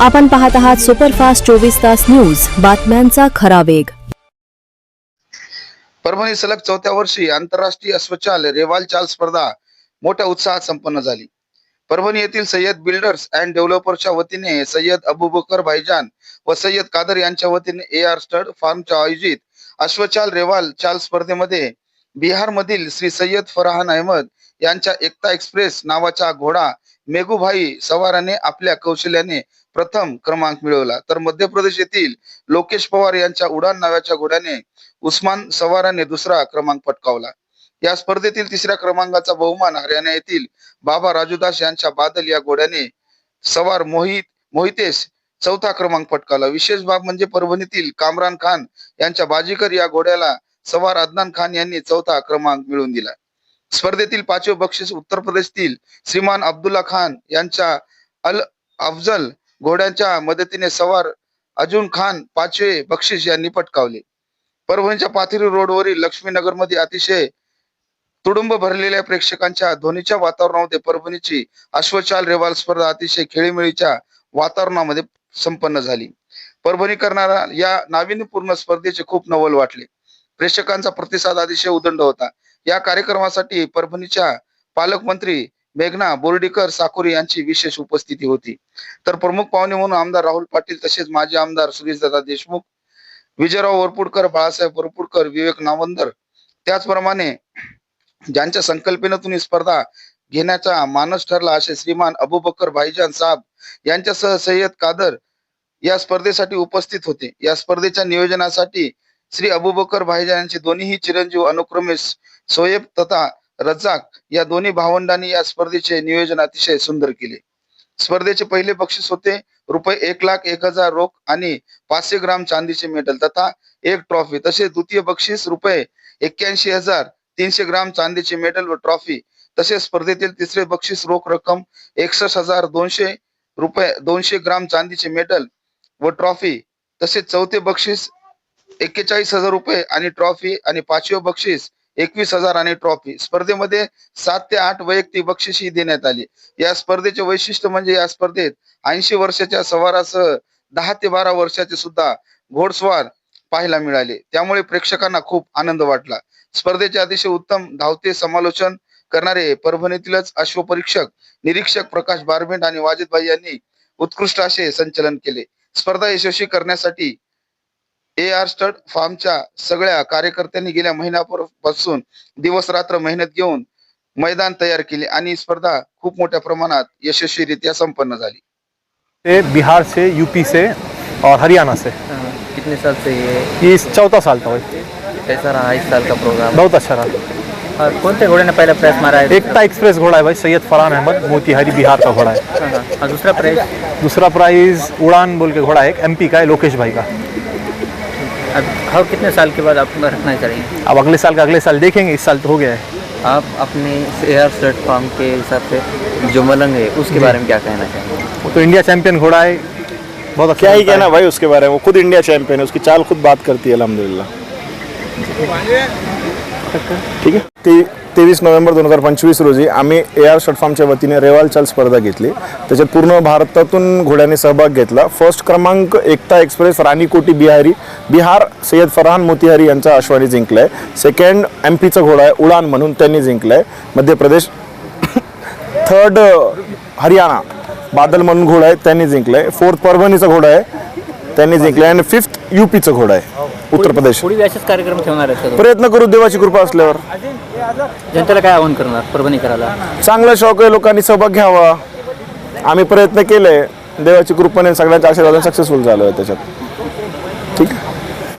आपण पाहत आहात सुपरफास्ट चोवीस तास न्यूज. बातम्यांचा खरा वेग. परभणी सलग चौथ्या वर्षी आंतरराष्ट्रीय अश्वचाल रेवाल चाल स्पर्धा मोठ्या उत्साहात संपन्न झाली. परभणी येथील सय्यद बिल्डर्स अँड डेव्हलपर्सच्या वतीने सय्यद अबुबकर भाईजान व सय्यद कादर यांच्या वतीने ए आर स्टड फार्मच्या आयोजित अश्वचाल रेवाल चाल स्पर्धेमध्ये बिहारमधील श्री सय्यद फरहान अहमद यांच्या एकता एक्सप्रेस नावाचा घोडा मेघुभाई सवाराने आपल्या कौशल्याने प्रथम क्रमांक मिळवला. तर मध्य प्रदेश येथील लोकेश पवार यांच्या उडान नावाच्या घोड्याने उस्मान सवाराने दुसरा क्रमांक पटकावला. या स्पर्धेतील तिसऱ्या क्रमांकाचा बहुमान हरियाणा येथील बाबा राजूदास यांच्या बादल या घोड्याने सवार मोहित मोहितेश चौथा क्रमांक पटकावला. विशेष बाब म्हणजे परभणीतील कामरान खान यांच्या बाजीकर या घोड्याला सवार अदनान खान यांनी चौथा क्रमांक मिळवून दिला. स्पर्धेतील पाचवे बक्षीस उत्तर प्रदेशतील श्रीमान अब्दुल्ला खान यांच्या अल अफजल घोड्यांच्या मदतीने सवार अजून खान पाचवे बक्षीस यांनी पटकावले. परभणीच्या पाथरी रोडवरील लक्ष्मीनगरमध्ये अतिशय तुडुंब भरलेल्या प्रेक्षकांच्या ध्वनीच्या वातावरणामध्ये परभणीची अश्वचाल रेवाल स्पर्धा अतिशय खेळीमेळीच्या वातावरणामध्ये संपन्न झाली. परभणी करणारा या नाविन्यपूर्ण स्पर्धेचे खूप नवल वाटले. प्रेक्षकांचा प्रतिसाद अतिशय उदंड होता. या कार्यक्रमासाठी परभणीच्या पालकमंत्री मेघना बोर्डीकर साकुरी यांची विशेष उपस्थिती होती. तर प्रमुख पाहुणे म्हणून आमदार राहुल पाटील तसेच माजी आमदार सुरेशदादा देशमुख विजयराव वरपुडकर बाळासाहेब वरपुडकर विवेक नावंदर त्याचप्रमाणे ज्यांच्या संकल्पनेतून ही स्पर्धा घेण्याचा मानस ठरला असे श्रीमान अबुबकर भाईजान साहेब यांच्यासह सय्यद कादर या स्पर्धेसाठी उपस्थित होते. या स्पर्धेच्या नियोजनासाठी श्री अबुबकर भाईजान यांचे दोन्हीही चिरंजीव अनुक्रमे सोयब तथा रजाक या दोन्ही भावंडांनी या स्पर्धेचे नियोजन अतिशय सुंदर केले. स्पर्धेचे पहिले बक्षीस होते रुपये एक लाख एक हजार रोख आणि पाचशे ग्राम चांदीचे मेडल तथा एक ट्रॉफी. तसेच द्वितीय बक्षीस रुपये एक्क्याऐंशी हजार तीनशे ग्राम चांदीचे मेडल व ट्रॉफी. तसेच स्पर्धेतील तिसरे बक्षीस रोख रक्कम एकसष्ट हजार दोनशे रुपये दोनशे ग्राम चांदीचे मेडल व ट्रॉफी. तसेच चौथे बक्षीस एक्केचाळीस हजार रुपये आणि ट्रॉफी आणि पाचवे बक्षीस एकवीस हजार आणि ट्रॉफी. स्पर्धेमध्ये सात ते आठ वैयक्तिक बक्षीसही देण्यात आली. या स्पर्धेचे वैशिष्ट्य म्हणजे या स्पर्धेत ऐंशी वर्षाच्या सवारासह दहा ते बारा वर्षाचे सुद्धा घोडस्वार पाहायला मिळाले. त्यामुळे प्रेक्षकांना खूप आनंद वाटला. स्पर्धेचे अतिशय उत्तम धावते समालोचन करणारे परभणीतीलच अश्वपरीक्षक निरीक्षक प्रकाश बारबेंड आणि वाजिदभाई यांनी उत्कृष्ट असे संचलन केले. स्पर्धा यशस्वी करण्यासाठी ए आर स्टड फार्मच्या सगळ्या कार्यकर्त्यांनी गेल्या महिन्यापासून दिवस रात्र मेहनत घेऊन मैदान तयार केले आणि स्पर्धा खूप मोठ्या प्रमाणात यशस्वीरित्या संपन्न झाली. से बिहार से यूपी से और हरियाणा से. हाँ, कितने साल से ये ये इस चौथा साल था भाई। कैसा रहा इस साल का प्रोग्राम बहुत अच्छा रहा। और कौन से घोड़े ने पहला प्राइज मारा है? एकता एक्सप्रेस घोड़ा है भाई सैयद फरहान अहमद मोतिहारी बिहार का घोड़ा है। और दूसरा प्राइज दूसरा प्राइज उड़ान बोल के घोड़ा है एक एमपी का है लोकेश भाई का। अब हाँ कितने साल के बाद आप रखना चाहेंगे अब अगले साल का अगले साल देखेंगे इस साल तो हो गया है। आप अपने एयर प्लेटफॉर्म फार्म के हिसाब से जो मलंग है उसके बारे में क्या कहना चाहेंगे? वो तो इंडिया चैंपियन घोड़ा है बहुत अच्छा क्या ही कहना भाई उसके बारे में वो खुद इंडिया चैंपियन है उसकी चाल खुद बात करती है अलहमदिल्ला ठीक आहे. ते तेवीस नोव्हेंबर दोन हजार पंचवीस रोजी आम्ही ए आर फार्मच्या वतीने रेवाल चाल स्पर्धा घेतली. त्याच्यात पूर्ण भारतातून घोड्याने सहभाग घेतला. फर्स्ट क्रमांक एकता एक्सप्रेस राणीकोटी बिहारी बिहार सय्यद फरहान मोतिहारी यांचा अश्वानी जिंकलाय. सेकंड एम पीचा घोडा आहे उडान म्हणून त्यांनी जिंकलाय. मध्य प्रदेश थर्ड हरियाणा बादल म्हणून घोडा आहे त्यांनी जिंकलाय. फोर्थ परभणीचा घोडा आहे त्यांनी जिंकलाय आणि फिफ्थ युपीचा घोडा आहे उत्तर प्रदेश. पुढील असेच कार्यक्रम ठेवणार आहेत का प्रयत्न करू देवाची कृपा असल्यावर? जनतेला काय आवाहन करणार परभणी करायला? चांगला शौक आहे लोकांनी सहभाग घ्यावा. आम्ही प्रयत्न केले देवाची कृपेने सगळ्यांच्या आशीर्वादाने सक्सेसफुल झालो आहे त्याच्यात. ठीक आहे?